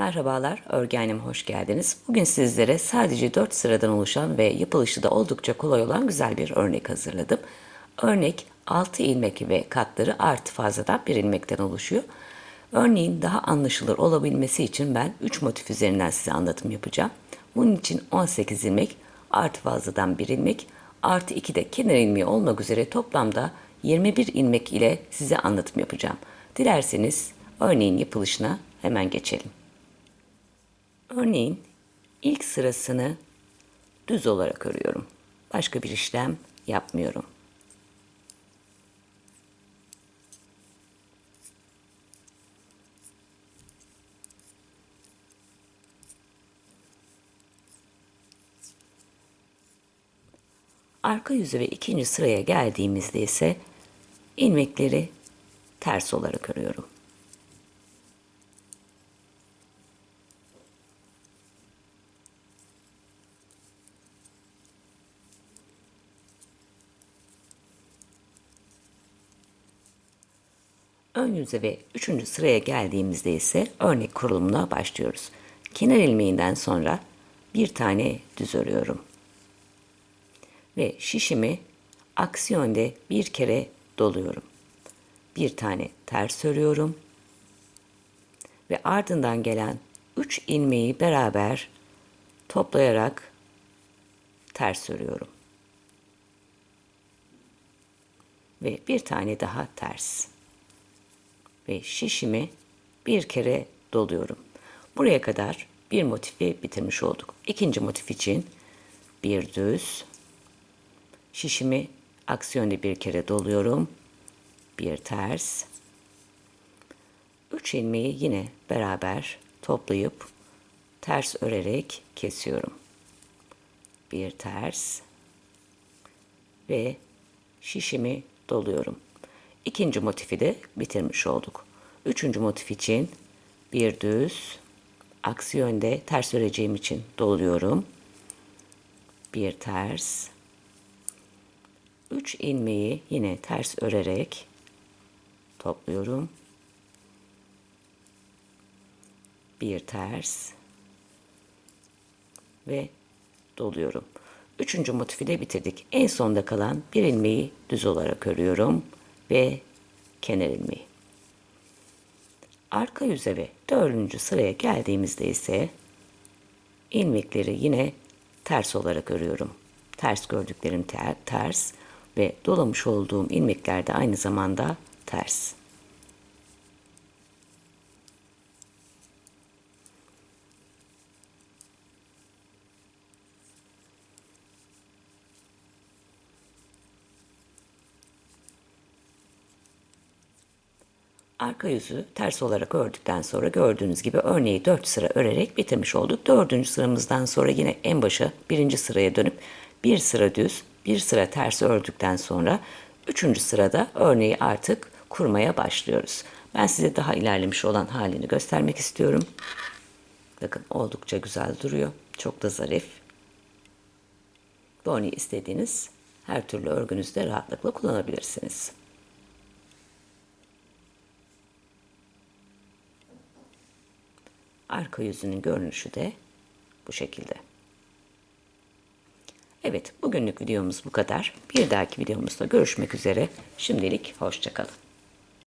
Merhabalar, örgü hoş geldiniz. Bugün sizlere sadece 4 sıradan oluşan ve yapılışı da oldukça kolay olan güzel bir örnek hazırladım. Örnek 6 ilmek ve katları artı fazladan bir ilmekten oluşuyor. Örneğin daha anlaşılır olabilmesi için ben 3 motif üzerinden size anlatım yapacağım. Bunun için 18 ilmek artı fazladan bir ilmek artı 2 de kenar ilmeği olmak üzere toplamda 21 ilmek ile size anlatım yapacağım. Dilerseniz örneğin yapılışına hemen geçelim. Örneğin ilk sırasını düz olarak örüyorum. Başka bir işlem yapmıyorum. Arka yüzü ve ikinci sıraya geldiğimizde ise ilmekleri ters olarak örüyorum. Ön yüze ve üçüncü sıraya geldiğimizde ise örnek kurulumuna başlıyoruz. Kenar ilmeğinden sonra bir tane düz örüyorum. Ve şişimi aksi yönde bir kere doluyorum. Bir tane ters örüyorum. Ve ardından gelen 3 ilmeği beraber toplayarak ters örüyorum. Ve bir tane daha ters ve şişimi bir kere doluyorum. Buraya kadar bir motifi bitirmiş olduk. İkinci motif için bir düz şişimi aksi yönde bir kere doluyorum. Bir ters. Üç ilmeği yine beraber toplayıp ters örerek kesiyorum. Bir ters ve şişimi doluyorum. İkinci motifi de bitirmiş olduk. Üçüncü motif için bir düz, aksi yönde ters öreceğim için doluyorum. Bir ters, üç ilmeği yine ters örerek topluyorum. Bir ters ve doluyorum. Üçüncü motifi de bitirdik. En sonda kalan bir ilmeği düz olarak örüyorum ve kenar ilmeği. Arka yüze ve dördüncü sıraya geldiğimizde ise ilmekleri yine ters olarak örüyorum. Ters gördüklerim ter, ters ve dolamış olduğum ilmekler de aynı zamanda ters. Arka yüzü ters olarak ördükten sonra gördüğünüz gibi örneği 4 sıra örerek bitirmiş olduk. Dördüncü sıramızdan sonra yine en başa birinci sıraya dönüp bir sıra düz, bir sıra ters ördükten sonra üçüncü sırada örneği artık kurmaya başlıyoruz. Ben size daha ilerlemiş olan halini göstermek istiyorum. Bakın oldukça güzel duruyor. Çok da zarif. Bu örneği istediğiniz her türlü örgünüzde rahatlıkla kullanabilirsiniz. Arka yüzünün görünüşü de bu şekilde. Evet, bugünlük videomuz bu kadar. Bir dahaki videomuzda görüşmek üzere. Şimdilik hoşçakalın.